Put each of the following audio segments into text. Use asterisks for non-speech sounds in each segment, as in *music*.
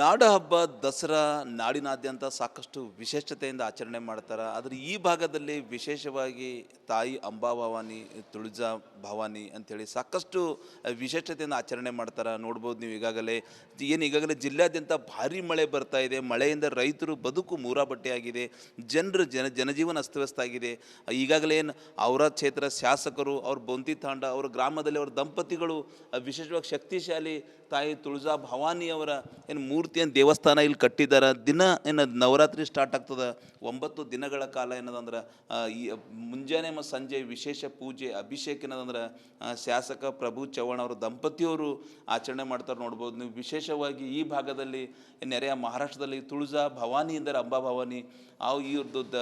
ನಾಡ ಹಬ್ಬ ದಸರಾ ನಾಡಿನಾದ್ಯಂತ ಸಾಕಷ್ಟು ವಿಶೇಷತೆಯಿಂದ ಆಚರಣೆ ಮಾಡ್ತಾರೆ. ಆದರೆ ಈ ಭಾಗದಲ್ಲಿ ವಿಶೇಷವಾಗಿ ತಾಯಿ ಅಂಬಾ ಭವಾನಿ, ತುಳಜಾ ಭವಾನಿ ಅಂಥೇಳಿ ಸಾಕಷ್ಟು ವಿಶೇಷತೆಯಿಂದ ಆಚರಣೆ ಮಾಡ್ತಾರೆ. ನೋಡ್ಬೋದು ನೀವು ಈಗಾಗಲೇ ಏನು ಈಗಾಗಲೇ ಜಿಲ್ಲೆಯಾದ್ಯಂತ ಭಾರಿ ಮಳೆ ಬರ್ತಾ ಇದೆ. ಮಳೆಯಿಂದ ರೈತರು ಬದುಕು ಮೂರಾಬಟ್ಟೆಯಾಗಿದೆ. ಜನರು ಜನ ಜನಜೀವನ ಅಸ್ತವ್ಯಸ್ತ ಆಗಿದೆ ಈಗಾಗಲೇ ಏನು ಅವರ ಕ್ಷೇತ್ರ ಶಾಸಕರು, ಅವ್ರ ಬೊಂತಿ ತಾಂಡ, ಅವ್ರ ಗ್ರಾಮದಲ್ಲಿ ಅವ್ರ ದಂಪತಿಗಳು ವಿಶೇಷವಾಗಿ ಶಕ್ತಿಶಾಲಿ ತಾಯಿ ತುಳಜಾ ಭವಾನಿಯವರ ಏನು ಮೂರ್ತಿಯನ್ನು ದೇವಸ್ಥಾನ ಇಲ್ಲಿ ಕಟ್ಟಿದ್ದಾರೆ ದಿನ ಏನದು ನವರಾತ್ರಿ ಸ್ಟಾರ್ಟ್ ಆಗ್ತದೆ? ಒಂಬತ್ತು ದಿನಗಳ ಕಾಲ ಏನದಂದ್ರೆ ಈ, ಮುಂಜಾನೆ ಮತ್ತು ಸಂಜೆ ವಿಶೇಷ ಪೂಜೆ, ಅಭಿಷೇಕ ಏನದಂದ್ರೆ ಶಾಸಕ ಪ್ರಭು ಚವ್ಹಾಣ್ ಅವರು ದಂಪತಿಯವರು ಆಚರಣೆ ಮಾಡ್ತಾರೆ ನೋಡ್ಬೋದು. ನೀವು ವಿಶೇಷವಾಗಿ ಈ ಭಾಗದಲ್ಲಿ ನೆರೆಯ ಮಹಾರಾಷ್ಟ್ರದಲ್ಲಿ ತುಳಜಾ ಭವಾನಿ ಇದ್ದಾರೆ ಅಂಬಾ ಭವಾನಿ, ಆ ಇವ್ರದ್ದು ದ,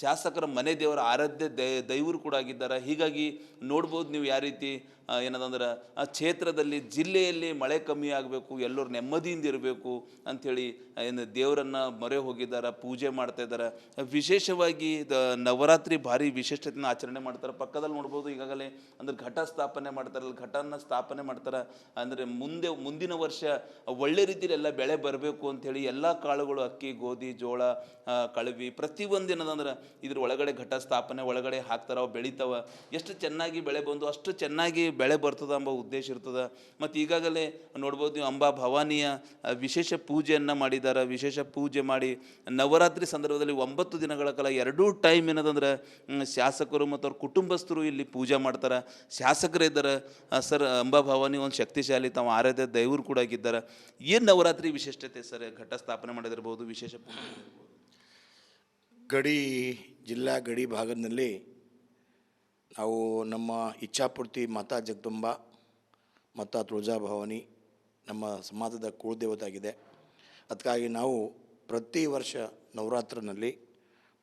ಶಾಸಕರ ಮನೆ ದೇವರ ಆರಾಧ್ಯ ದೈವರು ಕೂಡ ಆಗಿದ್ದಾರೆ. ಹೀಗಾಗಿ ನೋಡ್ಬೋದು ನೀವು ಯಾವ ರೀತಿ ಏನದಂದ್ರೆ, ಆ ಕ್ಷೇತ್ರದಲ್ಲಿ ಜಿಲ್ಲೆಯಲ್ಲಿ ಮಳೆ ಕಮ್ಮಿ ಆಗಬೇಕು, ಎಲ್ಲರೂ ನೆಮ್ಮದಿಯಿಂದ ಇರಬೇಕು ಅಂಥೇಳಿ ಏನು ದೇವರನ್ನು ಮೊರೆ ಹೋಗಿದ್ದಾರೆ, ಪೂಜೆ ಮಾಡ್ತಾ ಇದ್ದಾರೆ. ವಿಶೇಷವಾಗಿ ದ, ನವರಾತ್ರಿ ಭಾರಿ ವಿಶೇಷತೆನ ಆಚರಣೆ ಮಾಡ್ತಾರೆ. ಪಕ್ಕದಲ್ಲಿ ನೋಡ್ಬೋದು ಈಗಾಗಲೇ ಅಂದ್ರೆ ಘಟ ಸ್ಥಾಪನೆ ಮಾಡ್ತಾರೆ. ಅಲ್ಲಿ ಘಟನ ಸ್ಥಾಪನೆ ಮಾಡ್ತಾರೆ. ಅಂದರೆ ಮುಂದೆ, ಮುಂದಿನ ವರ್ಷ ಒಳ್ಳೆ ರೀತಿಯಲ್ಲಿ ಎಲ್ಲ ಬೆಳೆ ಬರಬೇಕು ಅಂಥೇಳಿ ಎಲ್ಲ ಕಾಳುಗಳು, ಅಕ್ಕಿ, ಗೋಧಿ, ಜೋಳ ಕಳವಿ, ಪ್ರತಿಯೊಂದು ಏನದಂದ್ರೆ ಇದ್ರ ಒಳಗಡೆ ಘಟ ಸ್ಥಾಪನೆ, ಒಳಗಡೆ ಹಾಕ್ತಾರ, ಅವು ಬೆಳಿತಾವ. ಎಷ್ಟು ಚೆನ್ನಾಗಿ ಬೆಳೆ ಬಂದು, ಅಷ್ಟು ಚೆನ್ನಾಗಿ ಬೆಳೆ ಬರ್ತದೆ ಎಂಬ ಉದ್ದೇಶ ಇರ್ತದೆ. ಮತ್ತು ಈಗಾಗಲೇ ನೋಡ್ಬೋದು ನೀವು ಅಂಬಾ ಭವಾನಿಯ ವಿಶೇಷ ಪೂಜೆಯನ್ನು ಮಾಡಿದ್ದಾರೆ ವಿಶೇಷ ಪೂಜೆ ಮಾಡಿ ನವರಾತ್ರಿ ಸಂದರ್ಭದಲ್ಲಿ ಒಂಬತ್ತು ದಿನಗಳ ಕಾಲ ಎರಡೂ ಟೈಮ್ ಏನದಂದ್ರೆ ಶಾಸಕರು ಮತ್ತು ಅವ್ರ ಕುಟುಂಬಸ್ಥರು ಇಲ್ಲಿ ಪೂಜೆ ಮಾಡ್ತಾರೆ. ಶಾಸಕರು ಇದ್ದಾರೆ ಸರ್, ಅಂಬಾ ಭವಾನಿ ಒಂದು ಶಕ್ತಿಶಾಲಿ, ತಾವು ಆರಾಧ್ಯ ದೈವರು ಕೂಡ ಆಗಿದ್ದಾರೆ. ಏನು ನವರಾತ್ರಿ ವಿಶಿಷ್ಟತೆ ಸರ್ ಘಟ ಸ್ಥಾಪನೆ ಮಾಡಿದಿರ್ಬೋದು, ವಿಶೇಷ ಪೂಜೆ. ಗಡಿ, ಜಿಲ್ಲಾ ಗಡಿ ಭಾಗದಲ್ಲಿ ನಾವು ನಮ್ಮ ಇಚ್ಛಾಪೂರ್ತಿ ಮಾತಾ ಜಗದುಂಬ ಮತ್ತು ತುಳಜಾ ಭವಾನಿ ನಮ್ಮ ಸಮಾಜದ ಕುಲದೇವತಾಗಿದೆ ಅದಕ್ಕಾಗಿ ನಾವು ಪ್ರತಿ ವರ್ಷ ನವರಾತ್ರಿನಲ್ಲಿ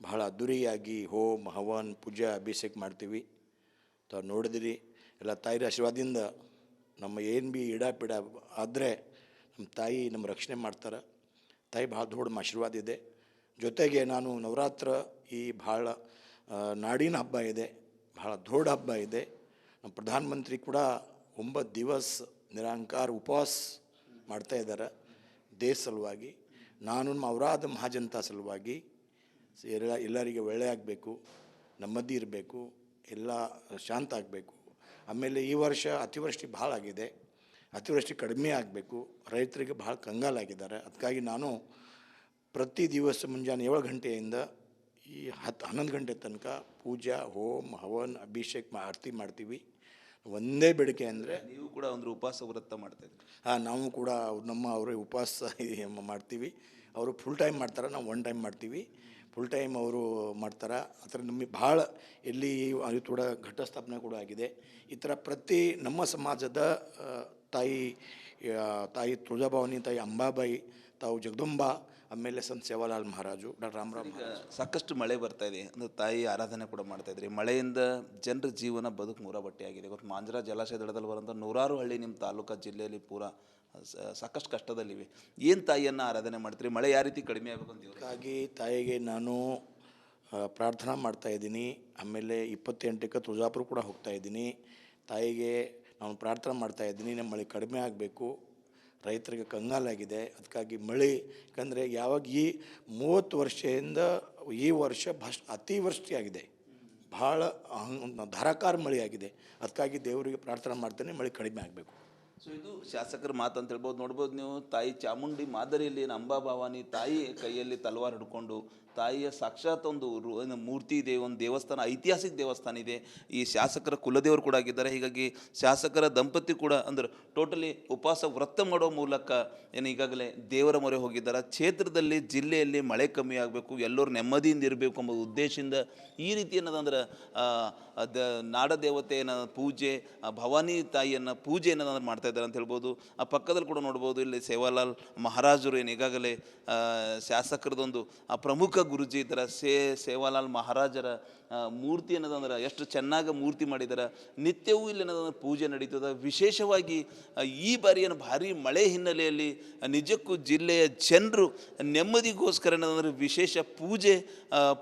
ಬಹಳ ಅದ್ಧೂರಿಯಾಗಿ ಹೋಮ, ಹವನ್, ಪೂಜೆ, ಅಭಿಷೇಕ ಮಾಡ್ತೀವಿ. ತಾವು ನೋಡಿದಿರಿ, ಎಲ್ಲ ತಾಯಿರ ಆಶೀರ್ವಾದದಿಂದ ನಮ್ಮ ಏನು ಬಿ ಇಡ ಪಿಡ ಆದರೆ ನಮ್ಮ ತಾಯಿ ನಮ್ಮ ರಕ್ಷಣೆ ಮಾಡ್ತಾರೆ. ತಾಯಿ ಭಾಳ ದೊಡ್ಡ ಆಶೀರ್ವಾದ ಇದೆ. ಜೊತೆಗೆ ನಾನು ನವರಾತ್ರ ಈ ಭಾಳ ನಾಡಿನ ಹಬ್ಬ ಇದೆ. ಭಾಳ ದೊಡ್ಡ ಹಬ್ಬ ಇದೆ. ನಮ್ಮ ಪ್ರಧಾನಮಂತ್ರಿ ಕೂಡ ಒಂಬತ್ತು ದಿವಸ ನಿರಾಂಕಾರ ಉಪವಾಸ ಮಾಡ್ತಾ ಇದ್ದಾರೆ ದೇಶ ಸಲುವಾಗಿ. ನಾನು ಅವರಾದ ಮಹಾಜನತಾ ಸಲುವಾಗಿ ಎಲ್ಲ, ಎಲ್ಲರಿಗೆ ಒಳ್ಳೆ ಆಗಬೇಕು, ನೆಮ್ಮದಿ ಇರಬೇಕು, ಎಲ್ಲ ಶಾಂತ ಆಗಬೇಕು. ಆಮೇಲೆ ಈ ವರ್ಷ ಅತಿವೃಷ್ಟಿ ಭಾಳ ಆಗಿದೆ. ಅತಿವೃಷ್ಟಿ ಕಡಿಮೆ ಆಗಬೇಕು. ರೈತರಿಗೆ ಭಾಳ ಕಂಗಾಲಾಗಿದ್ದಾರೆ. ಅದಕ್ಕಾಗಿ ನಾನು ಪ್ರತಿ ದಿವಸ ಮುಂಜಾನೆ ಏಳು ಗಂಟೆಯಿಂದ ಈ ಹತ್ತು ಹನ್ನೊಂದು ಗಂಟೆ ತನಕ ಪೂಜಾ ಹೋಮ್ ಹವನ್ ಅಭಿಷೇಕ ಮಾ- ಆರತಿ ಮಾಡ್ತೀವಿ. ಒಂದೇ ಬೇಡಿಕೆ ಅಂದರೆ ನೀವು ಕೂಡ ಒಂದು ಉಪವಾಸ ವ್ರತ ಮಾಡ್ತಾ ಹಾಂ ನಾವು ಕೂಡ ಅವ್ರು ನಮ್ಮ ಅವರೇ ಉಪವಾಸ *laughs* ಮಾಡ್ತೀವಿ. ಅವರು ಫುಲ್ ಟೈಮ್ ಮಾಡ್ತಾರೆ ನಾವು ಒನ್ ಟೈಮ್ ಮಾಡ್ತೀವಿ. ಫುಲ್ ಟೈಮ್ ಅವರು ಮಾಡ್ತಾರೆ. ಆ ಥರ ನಮಗೆ ಭಾಳ ಎಲ್ಲಿ ಅದು ಕೂಡ ಘಟಸ್ಥಾಪನೆ ಕೂಡ ಆಗಿದೆ. ಈ ಥರ ಪ್ರತಿ ನಮ್ಮ ಸಮಾಜದ ತಾಯಿ ತಾಯಿ ತುಳಜಾಭವಾನಿ ತಾಯಿ ಅಂಬಾಬಾಯಿ ತಾವು ಜಗದಂಬ ಆಮೇಲೆ ಸಂತ ಸೇವಾಲಾಲ್ ಮಹಾರಾಜು ಡಾಕ್ಟರ್ ರಾಮರಾವ್ ಈಗ ಸಾಕಷ್ಟು ಮಳೆ ಬರ್ತಾ ಇದೆ. ಅಂದ್ರೆ ತಾಯಿ ಆರಾಧನೆ ಕೂಡ ಮಾಡ್ತಾ ಇದ್ರಿ. ಮಳೆಯಿಂದ ಜನರ ಜೀವನ ಬದುಕು ಮೂರಾಬಟ್ಟೆಯಾಗಿದೆ ಇವತ್ತು ಮಾಂಜರಾ ಜಲಾಶಯ ದಡದಲ್ಲಿ ಬರುವಂಥ ನೂರಾರು ಹಳ್ಳಿ ನಿಮ್ಮ ತಾಲೂಕು ಜಿಲ್ಲೆಯಲ್ಲಿ ಪೂರಾ ಸಾಕಷ್ಟು ಕಷ್ಟದಲ್ಲಿವೆ. ಏನು ತಾಯಿಯನ್ನು ಆರಾಧನೆ ಮಾಡ್ತೀರಿ? ಮಳೆ ಯಾವ ರೀತಿ ಕಡಿಮೆ ಆಗಬೇಕು ಅಂತ? ಹಾಗಾಗಿ ತಾಯಿಗೆ ನಾನು ಪ್ರಾರ್ಥನಾ ಮಾಡ್ತಾ ಇದ್ದೀನಿ. ಆಮೇಲೆ ಇಪ್ಪತ್ತೆಂಟಕ್ಕೆ ತುಳಜಾಪುರ ಕೂಡ ಹೋಗ್ತಾ ಇದ್ದೀನಿ. ತಾಯಿಗೆ ನಾನು ಪ್ರಾರ್ಥನೆ ಮಾಡ್ತಾ ಇದ್ದೀನಿ. ನಮ್ಮ ಮಳೆ ಕಡಿಮೆ ಆಗಬೇಕು. ರೈತರಿಗೆ ಕಂಗಾಲಾಗಿದೆ. ಅದಕ್ಕಾಗಿ ಮಳೆ, ಯಾಕಂದರೆ ಯಾವಾಗ ಈ ಮೂವತ್ತು ವರ್ಷದಿಂದ ಈ ವರ್ಷ ಭಸ್ ಅತಿವೃಷ್ಟಿಯಾಗಿದೆ ಭಾಳ ಧಾರಾಕಾರ ಮಳೆಯಾಗಿದೆ. ಅದಕ್ಕಾಗಿ ದೇವರಿಗೆ ಪ್ರಾರ್ಥನೆ ಮಾಡ್ತೇನೆ, ಮಳೆ ಕಡಿಮೆ ಆಗಬೇಕು. ಸೊ ಇದು ಶಾಸಕರ ಮಾತು ಅಂತ ಹೇಳ್ಬೋದು. ನೋಡ್ಬೋದು ನೀವು, ತಾಯಿ ಚಾಮುಂಡಿ ಮಾದರಿಯಲ್ಲಿ ಏನು ಅಂಬಾ ಭವಾನಿ ತಾಯಿ ಕೈಯಲ್ಲಿ ತಲವಾರ್ ಹಿಡ್ಕೊಂಡು, ತಾಯಿಯ ಸಾಕ್ಷಾತ್ ಒಂದು ಮೂರ್ತಿ ಇದೆ, ಒಂದು ದೇವಸ್ಥಾನ, ಐತಿಹಾಸಿಕ ದೇವಸ್ಥಾನ ಇದೆ. ಈ ಶಾಸಕರ ಕುಲದೇವರು ಕೂಡ ಆಗಿದ್ದಾರೆ. ಹೀಗಾಗಿ ಶಾಸಕರ ದಂಪತಿ ಕೂಡ ಅಂದ್ರೆ ಟೋಟಲಿ ಉಪವಾಸ ವ್ರತ ಮಾಡೋ ಮೂಲಕ ಏನು ಈಗಾಗಲೇ ದೇವರ ಮೊರೆ ಹೋಗಿದ್ದಾರೆ. ಕ್ಷೇತ್ರದಲ್ಲಿ, ಜಿಲ್ಲೆಯಲ್ಲಿ ಮಳೆ ಕಮ್ಮಿ ಆಗಬೇಕು, ಎಲ್ಲರೂ ನೆಮ್ಮದಿಯಿಂದ ಇರಬೇಕು ಎಂಬ ಉದ್ದೇಶದಿಂದ ಈ ರೀತಿ ಏನದಂದ್ರೆ ದ ನಾಡದೇವತೆಯನ್ನು ಪೂಜೆ ಭವಾನಿ ತಾಯಿಯನ್ನು ಪೂಜೆ ಏನದಂದ್ರೆ ಮಾಡ್ತಾ ಇದ್ದಾರೆ ಅಂತ ಹೇಳ್ಬೋದು. ಆ ಪಕ್ಕದಲ್ಲಿ ಕೂಡ ನೋಡ್ಬೋದು, ಇಲ್ಲಿ ಸೇವಾಲಾಲ್ ಮಹಾರಾಜರು ಏನು ಈಗಾಗಲೇ ಶಾಸಕರದೊಂದು, ಆ ಪ್ರಮುಖ ಗುರುಜಿ ಇದ್ದಾರೆ, ಸೇ, ಸೇವಾಲಾಲ್ ಮಹಾರಾಜರ ಮೂರ್ತಿ ಏನದಂದ್ರೆ ಎಷ್ಟು ಚೆನ್ನಾಗಿ ಮೂರ್ತಿ ಮಾಡಿದ್ದಾರೆ ನಿತ್ಯವೂ ಇಲ್ಲಿ ಏನದಂದ್ರೆ ಪೂಜೆ ನಡೀತದೆ. ವಿಶೇಷವಾಗಿ ಈ ಬಾರಿ ಏನು ಭಾರಿ ಮಳೆ ಹಿನ್ನೆಲೆಯಲ್ಲಿ ನಿಜಕ್ಕೂ ಜಿಲ್ಲೆಯ ಜನರು ನೆಮ್ಮದಿಗೋಸ್ಕರ ಏನದಂದ್ರೆ ವಿಶೇಷ ಪೂಜೆ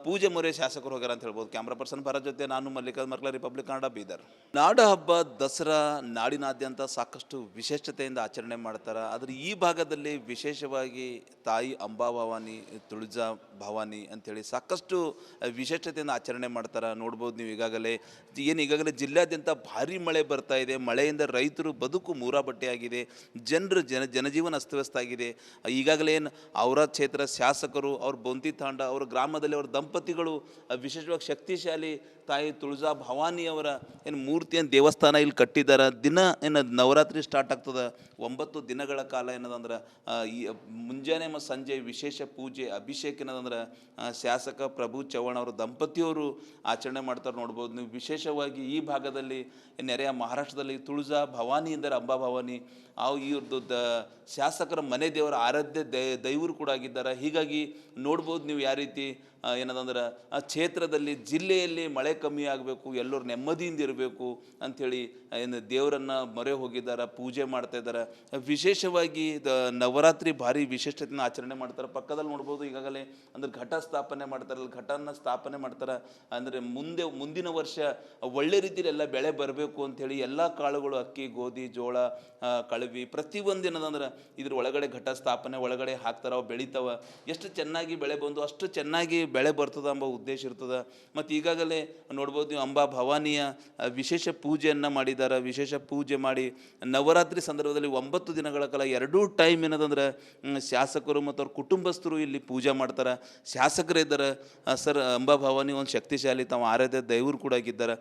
ಪೂಜೆ ಮೊರೆ ಶಾಸಕರು ಹೋಗ್ಯಾರ ಅಂತ ಹೇಳ್ಬೋದು. ಕ್ಯಾಮ್ರಾ ಪರ್ಸನ್ ಭಾರತ್ ಜೊತೆ ನಾನು ಮಲ್ಲಿಕಾ ಮರ್ಕಲ ರಿಪಬ್ಲಿಕ್ ಕನ್ನಡ ಬೀದರ್. ನಾಡ ಹಬ್ಬ ದಸರಾ ನಾಡಿನಾದ್ಯಂತ ಸಾಕಷ್ಟು ಸಾಕಷ್ಟು ವಿಶೇಷತೆಯಿಂದ ಆಚರಣೆ ಮಾಡ್ತಾರೆ? ಆದರೆ ಈ ಭಾಗದಲ್ಲಿ ವಿಶೇಷವಾಗಿ ತಾಯಿ ಅಂಬಾ ಭವಾನಿ, ತುಳಜಾ ಭವಾನಿ ಅಂಥೇಳಿ ಸಾಕಷ್ಟು ವಿಶೇಷತೆಯಿಂದ ಆಚರಣೆ ಮಾಡ್ತಾರೆ. ನೋಡ್ಬೋದು ನೀವು ಈಗಾಗಲೇ ಏನು ಈಗಾಗಲೇ ಜಿಲ್ಲಾದ್ಯಂತ ಭಾರಿ ಮಳೆ ಬರ್ತಾ ಇದೆ. ಮಳೆಯಿಂದ ರೈತರು ಬದುಕು ಮೂರಾಬಟ್ಟೆಯಾಗಿದೆ. ಜನರು ಜನ ಜನಜೀವನ ಅಸ್ತವ್ಯಸ್ತ ಆಗಿದೆ ಈಗಾಗಲೇ ಏನು ಅವರ ಕ್ಷೇತ್ರ ಶಾಸಕರು, ಅವ್ರ ಬೊಂತಿ ತಾಂಡ, ಅವ್ರ ಗ್ರಾಮದಲ್ಲಿ ಅವ್ರ ದಂಪತಿಗಳು ವಿಶೇಷವಾಗಿ ಶಕ್ತಿಶಾಲಿ ತಾಯಿ ತುಳಜಾ ಭವಾನಿಯವರ ಏನು ಮೂರ್ತಿಯನ್ನು ದೇವಸ್ಥಾನ ಇಲ್ಲಿ ಕಟ್ಟಿದ್ದಾರೆ ದಿನ ಏನು ನವರಾತ್ರಿ ಸ್ಟಾರ್ಟ್ ಆಗ್ತದೆ? ಒಂಬತ್ತು ದಿನಗಳ ಕಾಲ ಏನದಂದ್ರೆ ಈ, ಮುಂಜಾನೆ ಮತ್ತು ಸಂಜೆ ವಿಶೇಷ ಪೂಜೆ, ಅಭಿಷೇಕ ಏನದಂದ್ರೆ ಶಾಸಕ ಪ್ರಭು ಚವ್ಹಾಣ್ ಅವರು ದಂಪತಿಯವರು ಆಚರಣೆ ಮಾಡ್ತಾರೆ ನೋಡ್ಬೋದು. ನೀವು ವಿಶೇಷವಾಗಿ ಈ ಭಾಗದಲ್ಲಿ ನೆರೆಯ ಮಹಾರಾಷ್ಟ್ರದಲ್ಲಿ ತುಳಜಾ ಭವಾನಿ ಎಂದರೆ ಅಂಬಾ ಭವಾನಿ, ಆ ಇವ್ರದ್ದು ದ, ಶಾಸಕರ ಮನೆ ದೇವರ ಆರಾಧ್ಯ ದೈವರು ಕೂಡ ಆಗಿದ್ದಾರೆ. ಹೀಗಾಗಿ ನೋಡ್ಬೋದು ನೀವು ಯಾವ ರೀತಿ ಏನದಂದ್ರೆ, ಆ ಕ್ಷೇತ್ರದಲ್ಲಿ ಜಿಲ್ಲೆಯಲ್ಲಿ ಮಳೆ ಕಮ್ಮಿ ಆಗಬೇಕು, ಎಲ್ಲರೂ ನೆಮ್ಮದಿಯಿಂದ ಇರಬೇಕು ಅಂಥೇಳಿ ಏನು ದೇವರನ್ನು ಮೊರೆ ಹೋಗಿದ್ದಾರೆ, ಪೂಜೆ ಮಾಡ್ತಾ ಇದ್ದಾರೆ. ವಿಶೇಷವಾಗಿ ದ, ನವರಾತ್ರಿ ಭಾರಿ ವಿಶೇಷತೆನ ಆಚರಣೆ ಮಾಡ್ತಾರೆ. ಪಕ್ಕದಲ್ಲಿ ನೋಡ್ಬೋದು ಈಗಾಗಲೇ ಅಂದ್ರೆ ಘಟ ಸ್ಥಾಪನೆ ಮಾಡ್ತಾರೆ. ಅಲ್ಲಿ ಘಟನ ಸ್ಥಾಪನೆ ಮಾಡ್ತಾರೆ. ಅಂದರೆ ಮುಂದೆ, ಮುಂದಿನ ವರ್ಷ ಒಳ್ಳೆ ರೀತಿಯಲ್ಲಿ ಎಲ್ಲ ಬೆಳೆ ಬರಬೇಕು ಅಂಥೇಳಿ ಎಲ್ಲ ಕಾಳುಗಳು, ಅಕ್ಕಿ, ಗೋಧಿ, ಜೋಳ ಕಳವಿ, ಪ್ರತಿಯೊಂದು ಏನದಂದ್ರೆ ಇದ್ರ ಒಳಗಡೆ ಘಟ ಸ್ಥಾಪನೆ, ಒಳಗಡೆ ಹಾಕ್ತಾರ, ಅವು ಬೆಳಿತಾವ. ಎಷ್ಟು ಚೆನ್ನಾಗಿ ಬೆಳೆ ಬಂದು, ಅಷ್ಟು ಚೆನ್ನಾಗಿ ಬೆಳೆ ಬರ್ತದೆ ಅಂಬ ಉದ್ದೇಶ ಇರ್ತದೆ. ಮತ್ತು ಈಗಾಗಲೇ ನೋಡ್ಬೋದು ನೀವು ಅಂಬಾ ಭವಾನಿಯ ವಿಶೇಷ ಪೂಜೆಯನ್ನು ಮಾಡಿದ್ದಾರೆ ವಿಶೇಷ ಪೂಜೆ ಮಾಡಿ ನವರಾತ್ರಿ ಸಂದರ್ಭದಲ್ಲಿ ಒಂಬತ್ತು ದಿನಗಳ ಕಾಲ ಎರಡೂ ಟೈಮ್ ಏನದಂದ್ರೆ ಶಾಸಕರು ಮತ್ತು ಅವ್ರ ಕುಟುಂಬಸ್ಥರು ಇಲ್ಲಿ ಪೂಜೆ ಮಾಡ್ತಾರೆ. ಶಾಸಕರು ಇದ್ದಾರೆ ಸರ್, ಅಂಬಾ ಭವಾನಿ ಒಂದು ಶಕ್ತಿಶಾಲಿ, ತಾವು ಆರಾಧ್ಯ ದೈವರು ಕೂಡ ಆಗಿದ್ದಾರೆ.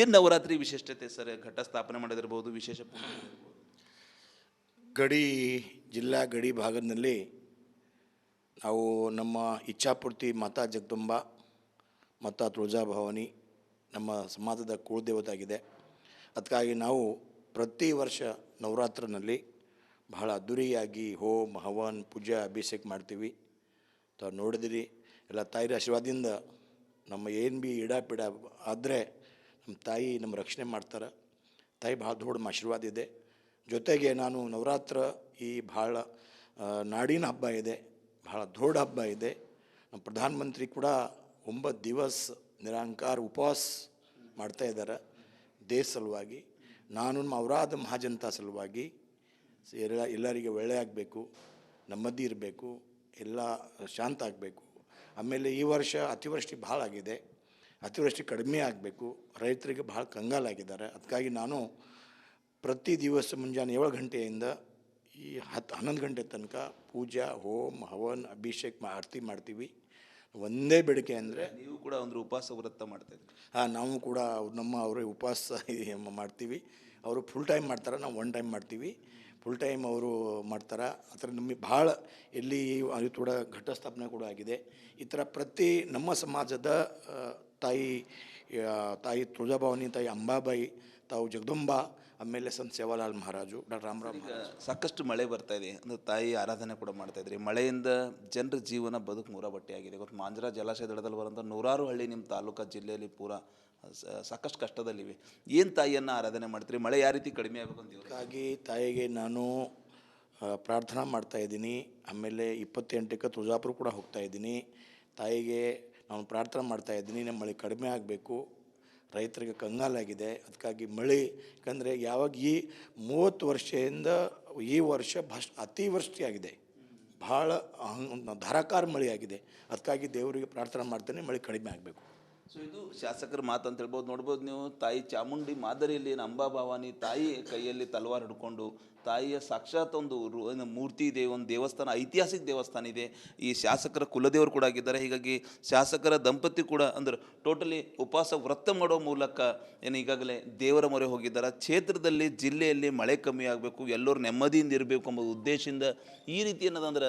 ಏನು ನವರಾತ್ರಿ ವಿಶಿಷ್ಟತೆ ಸರ್ ಘಟ ಸ್ಥಾಪನೆ ಮಾಡಿದಿರ್ಬೋದು, ವಿಶೇಷ ಪೂಜೆ. ಗಡಿ, ಜಿಲ್ಲಾ ಗಡಿ ಭಾಗದಲ್ಲಿ ನಾವು ನಮ್ಮ ಇಚ್ಛಾಪೂರ್ತಿ ಮಾತಾ ಜಗದುಂಬ ಮತ್ತು ತುಳಜಾ ಭವಾನಿ ನಮ್ಮ ಸಮಾಜದ ಕುಲದೇವತಾಗಿದೆ ಅದಕ್ಕಾಗಿ ನಾವು ಪ್ರತಿ ವರ್ಷ ನವರಾತ್ರಿನಲ್ಲಿ ಬಹಳ ಅದ್ಧೂರಿಯಾಗಿ ಹೋಮ, ಹವನ್, ಪೂಜೆ, ಅಭಿಷೇಕ ಮಾಡ್ತೀವಿ. ತಾವು ನೋಡಿದಿರಿ, ಎಲ್ಲ ತಾಯಿರ ಆಶೀರ್ವಾದದಿಂದ ನಮ್ಮ ಏನು ಭೀ ಇಡ ಪಿಡ ಆದರೆ ನಮ್ಮ ತಾಯಿ ನಮ್ಮ ರಕ್ಷಣೆ ಮಾಡ್ತಾರೆ. ತಾಯಿ ಭಾಳ ದೊಡ್ಡ ಆಶೀರ್ವಾದ ಇದೆ. ಜೊತೆಗೆ ನಾನು ನವರಾತ್ರ ಈ ಭಾಳ ನಾಡಿನ ಹಬ್ಬ ಇದೆ. ಭಾಳ ದೊಡ್ಡ ಹಬ್ಬ ಇದೆ. ನಮ್ಮ ಪ್ರಧಾನಮಂತ್ರಿ ಕೂಡ ಒಂಬತ್ತು ದಿವಸ ನಿರಾಂಕಾರ ಉಪವಾಸ ಮಾಡ್ತಾ ಇದ್ದಾರೆ ದೇಶ ಸಲುವಾಗಿ. ನಾನು ಅವರಾದ ಮಹಾಜನತಾ ಸಲುವಾಗಿ ಎಲ್ಲ, ಎಲ್ಲರಿಗೆ ಒಳ್ಳೆ ಆಗಬೇಕು, ನೆಮ್ಮದಿ ಇರಬೇಕು, ಎಲ್ಲ ಶಾಂತ ಆಗಬೇಕು. ಆಮೇಲೆ ಈ ವರ್ಷ ಅತಿವೃಷ್ಟಿ ಭಾಳ ಆಗಿದೆ. ಅತಿವೃಷ್ಟಿ ಕಡಿಮೆ ಆಗಬೇಕು. ರೈತರಿಗೆ ಭಾಳ ಕಂಗಾಲಾಗಿದ್ದಾರೆ. ಅದಕ್ಕಾಗಿ ನಾನು ಪ್ರತಿ ದಿವಸ ಮುಂಜಾನೆ ಏಳು ಗಂಟೆಯಿಂದ ಈ ಹತ್ತು ಹನ್ನೊಂದು ಗಂಟೆ ತನಕ ಪೂಜಾ ಹೋಮ್ ಹವನ್ ಅಭಿಷೇಕ ಮಾ- ಆರತಿ ಮಾಡ್ತೀವಿ. ಒಂದೇ ಬೇಡಿಕೆ ಅಂದರೆ ನೀವು ಕೂಡ ಒಂದು ಉಪವಾಸ ವ್ರತ ಮಾಡ್ತೇವೆ ಹಾಂ ನಾವು ಕೂಡ ಅವ್ರು ನಮ್ಮ ಅವರೇ ಉಪವಾಸ *laughs* ಮಾಡ್ತೀವಿ. ಅವರು ಫುಲ್ ಟೈಮ್ ಮಾಡ್ತಾರೆ ನಾವು ಒನ್ ಟೈಮ್ ಮಾಡ್ತೀವಿ. ಫುಲ್ ಟೈಮ್ ಅವರು ಮಾಡ್ತಾರೆ. ಆ ಥರ ನಮಗೆ ಭಾಳ ಎಲ್ಲಿ ಅದು ಕೂಡ ಘಟಸ್ಥಾಪನೆ ಕೂಡ ಆಗಿದೆ. ಈ ಥರ ಪ್ರತಿ ನಮ್ಮ ಸಮಾಜದ ತಾಯಿ ತಾಯಿ ತುಳಜಾಭವಾನಿ ತಾಯಿ ಅಂಬಾಬಾಯಿ ತಾವು ಜಗದಂಬ ಆಮೇಲೆ ಸಂತ ಸೇವಾಲಾಲ್ ಮಹಾರಾಜು ಡಾಕ್ಟರ್ ರಾಮರಾವ್ ಈಗ ಸಾಕಷ್ಟು ಮಳೆ ಬರ್ತಾ ಇದೆ. ಅಂದ್ರೆ ತಾಯಿ ಆರಾಧನೆ ಕೂಡ ಮಾಡ್ತಾ ಇದ್ರಿ. ಮಳೆಯಿಂದ ಜನರ ಜೀವನ ಬದುಕು ಮೂರ ಆಗಿದೆ. ಇವತ್ತು ಮಾಂಜರಾ ಜಲಾಶಯ ದಡದಲ್ಲಿ ಬರುವಂಥ ನೂರಾರು ಹಳ್ಳಿ ನಿಮ್ಮ ತಾಲೂಕು ಜಿಲ್ಲೆಯಲ್ಲಿ ಪೂರಾ ಸಾಕಷ್ಟು ಕಷ್ಟದಲ್ಲಿವೆ. ಏನು ತಾಯಿಯನ್ನು ಆರಾಧನೆ ಮಾಡ್ತೀರಿ? ಮಳೆ ಯಾವ ರೀತಿ ಕಡಿಮೆ ಆಗಬೇಕು ಅಂತ ಹಾಗಾಗಿ ತಾಯಿಗೆ ನಾನು ಪ್ರಾರ್ಥನಾ ಮಾಡ್ತಾ ಇದ್ದೀನಿ. ಆಮೇಲೆ ಇಪ್ಪತ್ತೆಂಟಕ್ಕೆ ತುಳಜಾಪುರ ಕೂಡ ಹೋಗ್ತಾ ಇದ್ದೀನಿ. ತಾಯಿಗೆ ನಾನು ಪ್ರಾರ್ಥನೆ ಮಾಡ್ತಾ ಇದ್ದೀನಿ. ನಮ್ಮ ಮಳೆ ಕಡಿಮೆ ಆಗಬೇಕು. ರೈತರಿಗೆ ಕಂಗಾಲಾಗಿದೆ. ಅದಕ್ಕಾಗಿ ಮಳೆ, ಯಾಕಂದರೆ ಯಾವಾಗ ಈ ಮೂವತ್ತು ವರ್ಷದಿಂದ ಈ ವರ್ಷ ಭಸ್ ಅತಿವೃಷ್ಟಿಯಾಗಿದೆ ಭಾಳ ಧಾರಾಕಾರ ಮಳೆಯಾಗಿದೆ. ಅದಕ್ಕಾಗಿ ದೇವರಿಗೆ ಪ್ರಾರ್ಥನೆ ಮಾಡ್ತೇನೆ, ಮಳೆ ಕಡಿಮೆ ಆಗಬೇಕು. ಸೊ ಇದು ಶಾಸಕರ ಮಾತು ಅಂತ ಹೇಳ್ಬೋದು. ನೋಡ್ಬೋದು ನೀವು ತಾಯಿ ಚಾಮುಂಡಿ ಮಾದರಿಯಲ್ಲಿ ಏನು ಅಂಬಾ ಭವಾನಿ ತಾಯಿ ಕೈಯಲ್ಲಿ ತಲವಾರ್ ಹಿಡ್ಕೊಂಡು ತಾಯಿಯ ಸಾಕ್ಷಾತ್ ಒಂದು ಮೂರ್ತಿ ಇದೆ, ಒಂದು ದೇವಸ್ಥಾನ, ಐತಿಹಾಸಿಕ ದೇವಸ್ಥಾನ ಇದೆ. ಈ ಶಾಸಕರ ಕುಲದೇವರು ಕೂಡ ಆಗಿದ್ದಾರೆ. ಹೀಗಾಗಿ ಶಾಸಕರ ದಂಪತಿ ಕೂಡ ಅಂದ್ರೆ ಟೋಟಲಿ ಉಪವಾಸ ವ್ರತ ಮಾಡೋ ಮೂಲಕ ಏನು ಈಗಾಗಲೇ ದೇವರ ಮೊರೆ ಹೋಗಿದ್ದಾರೆ. ಕ್ಷೇತ್ರದಲ್ಲಿ, ಜಿಲ್ಲೆಯಲ್ಲಿ ಮಳೆ ಕಮ್ಮಿ ಆಗಬೇಕು, ಎಲ್ಲರೂ ನೆಮ್ಮದಿಯಿಂದ ಇರಬೇಕು ಎಂಬ ಉದ್ದೇಶದಿಂದ ಈ ರೀತಿ ಏನದಂದ್ರೆ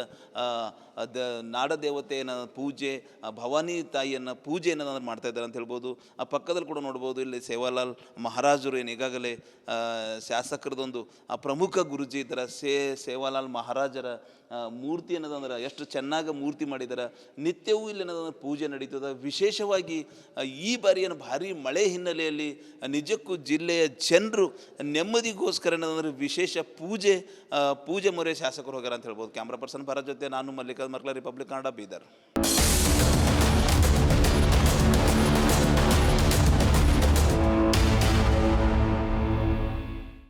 ದ ನಾಡ ದೇವತೆಯನ್ನ ಪೂಜೆ ಭವಾನಿ ತಾಯಿಯನ್ನು ಪೂಜೆ ಏನದಂದ್ರೆ ಮಾಡ್ತಾ ಇದ್ದಾರೆ ಅಂತ ಹೇಳ್ಬೋದು. ಆ, ಪಕ್ಕದಲ್ಲಿ ಕೂಡ ನೋಡ್ಬೋದು, ಇಲ್ಲಿ ಸೇವಾಲಾಲ್ ಮಹಾರಾಜರು ಏನು ಈಗಾಗಲೇ ಶಾಸಕರದೊಂದು, ಆ, ಪ್ರಮುಖ ಗುರುಜಿ ಇದ್ದಾರೆ ಸೇ, ಸೇವಾಲಾಲ್ ಮಹಾರಾಜರ ಮೂರ್ತಿ ಏನದಂದ್ರೆ, ಎಷ್ಟು ಚೆನ್ನಾಗಿ ಮೂರ್ತಿ ಮಾಡಿದ್ದಾರೆ ನಿತ್ಯವೂ ಇಲ್ಲಿ ಏನದಂದ್ರೆ ಪೂಜೆ ನಡೀತದೆ. ವಿಶೇಷವಾಗಿ ಈ ಬಾರಿ ಏನು ಭಾರಿ ಮಳೆ ಹಿನ್ನೆಲೆಯಲ್ಲಿ ನಿಜಕ್ಕೂ ಜಿಲ್ಲೆಯ ಜನರು ನೆಮ್ಮದಿಗೋಸ್ಕರ ಏನದಂದ್ರೆ ವಿಶೇಷ ಪೂಜೆ ಪೂಜೆ ಮೊರೆ ಶಾಸಕರು ಹೋಗ್ಯಾರ ಅಂತ ಹೇಳ್ಬೋದು. ಕ್ಯಾಮ್ರಾ ಪರ್ಸನ್ ಭಾರತ್ ಜೊತೆ ನಾನು ಮಲ್ಲಿಕಾ ಮರ್ಕಲ ರಿಪಬ್ಲಿಕ್ ಕನ್ನಡ ಬೀದರ್.